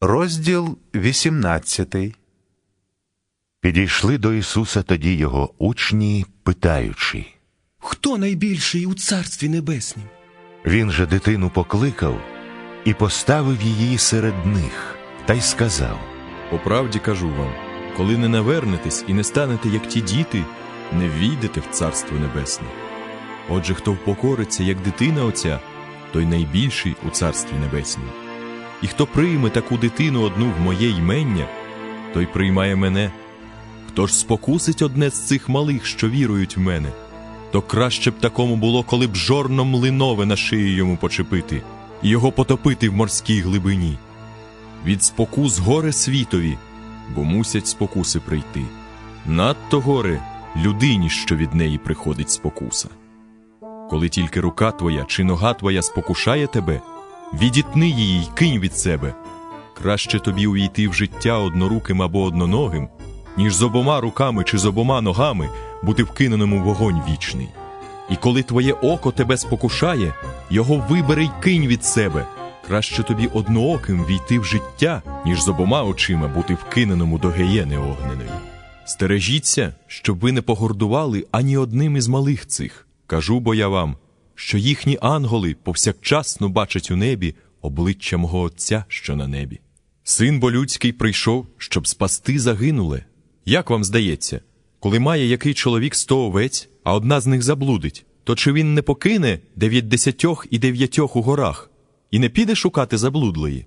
Розділ 18 Підійшли до Ісуса тоді його учні, питаючи. Хто найбільший у Царстві Небеснім? Він же дитину покликав і поставив її серед них, та й сказав. По правді кажу вам, коли не навернетесь і не станете, як ті діти, не війдете в Царство Небесне. Отже, хто впокориться, як дитина оця, той найбільший у Царстві Небеснім. І хто прийме таку дитину одну в моє ймення, той приймає мене. Хто ж спокусить одне з цих малих, що вірують в мене, то краще б такому було, коли б жорно млинове на шиї йому почепити і його потопити в морській глибині. Від спокус горе світові, бо мусять спокуси прийти. Надто горе людині, що від неї приходить спокуса. Коли тільки рука твоя чи нога твоя спокушає тебе, відітни її й кинь від себе. Краще тобі увійти в життя одноруким або одноногим, ніж з обома руками чи з обома ногами бути вкиненому в вогонь вічний. І коли твоє око тебе спокушає, його вибери й кинь від себе. Краще тобі однооким війти в життя, ніж з обома очима бути вкиненому до геєни огненої. Стережіться, щоб ви не погордували ані одним із малих цих. Кажу бо я вам, що їхні ангели повсякчасно бачать у небі обличчя мого Отця, що на небі. Син бо людський прийшов, щоб спасти загинуле. Як вам здається, коли має який чоловік сто овець, а одна з них заблудить, то чи він не покине дев'ятдесятьох і дев'ятьох у горах, і не піде шукати заблудлої?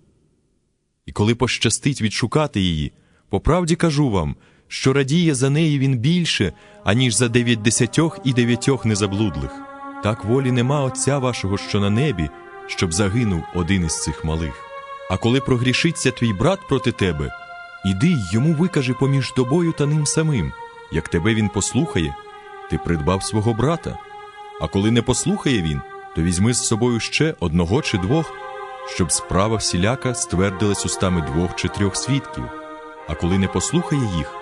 І коли пощастить відшукати її, по правді кажу вам, що радіє за неї він більше, аніж за дев'ятдесятьох і дев'ятьох незаблудлих. Так волі нема Отця вашого, що на небі, щоб загинув один із цих малих. А коли прогрішиться твій брат проти тебе, іди й йому викажи поміж тобою та ним самим. Як тебе він послухає, ти придбав свого брата. А коли не послухає він, то візьми з собою ще одного чи двох, щоб справа всіляка ствердилась устами двох чи трьох свідків. А коли не послухає їх,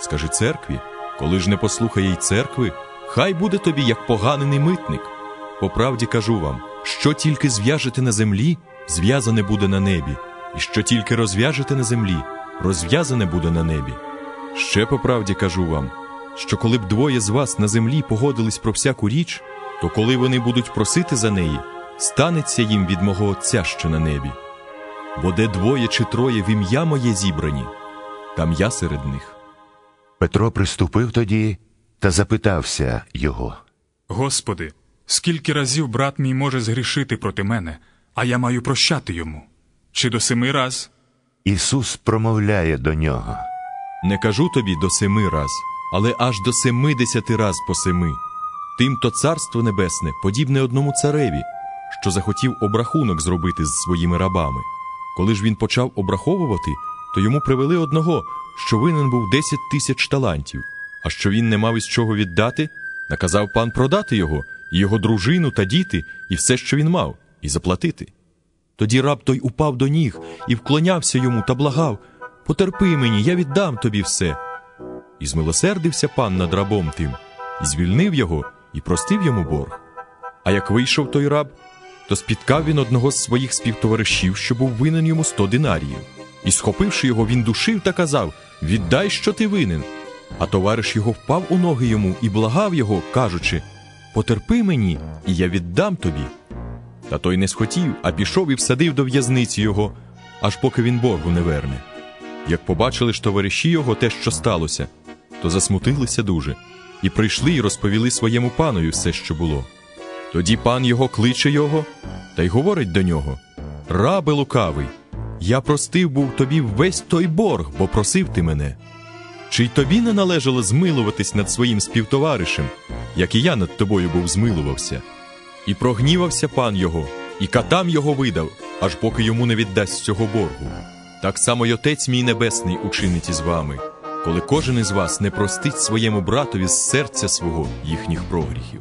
скажи церкві, коли ж не послухає й церкви, хай буде тобі як поганений митник. По правді кажу вам, що тільки зв'яжете на землі, зв'язане буде на небі, і що тільки розв'яжете на землі, розв'язане буде на небі. Ще по правді кажу вам, що коли б двоє з вас на землі погодились про всяку річ, то коли вони будуть просити за неї, станеться їм від мого Отця, що на небі. Бо де двоє чи троє в ім'я моє зібрані, там я серед них. Петро приступив тоді та запитався його. Господи, скільки разів брат мій може згрішити проти мене, а я маю прощати йому? Чи до семи раз? Ісус промовляє до нього. Не кажу тобі до семи раз, але аж до семидесяти раз по семи. Тим то царство небесне подібне одному цареві, що захотів обрахунок зробити з своїми рабами. Коли ж він почав обраховувати, то йому привели одного, що винен був десять тисяч талантів. А що він не мав із чого віддати, наказав пан продати його, і його дружину та діти, і все, що він мав, і заплатити. Тоді раб той упав до ніг і вклонявся йому та благав Потерпи мені, я віддам тобі все. І змилосердився пан над рабом тим, і звільнив його, і простив йому борг. А як вийшов той раб, то спіткав він одного з своїх співтоваришів, що був винен йому сто динаріїв. І, схопивши його, він душив та казав Віддай, що ти винен. А товариш його впав у ноги йому і благав його, кажучи Потерпи мені, і я віддам тобі. Та той не схотів, а пішов і всадив до в'язниці його, аж поки він боргу не верне. Як побачили ж товариші його те, що сталося, то засмутилися дуже, і прийшли і розповіли своєму панові все, що було. Тоді пан його кличе його та й говорить до нього: Рабе лукавий, я простив був тобі весь той борг, бо просив ти мене. Чи й тобі не належало змилуватись над своїм співтоваришем, як і я над тобою був змилувався? І прогнівався пан його, і катам його видав, аж поки йому не віддасть цього боргу. Так само й Отець мій Небесний учинить із вами, коли кожен із вас не простить своєму братові з серця свого їхніх прогріхів.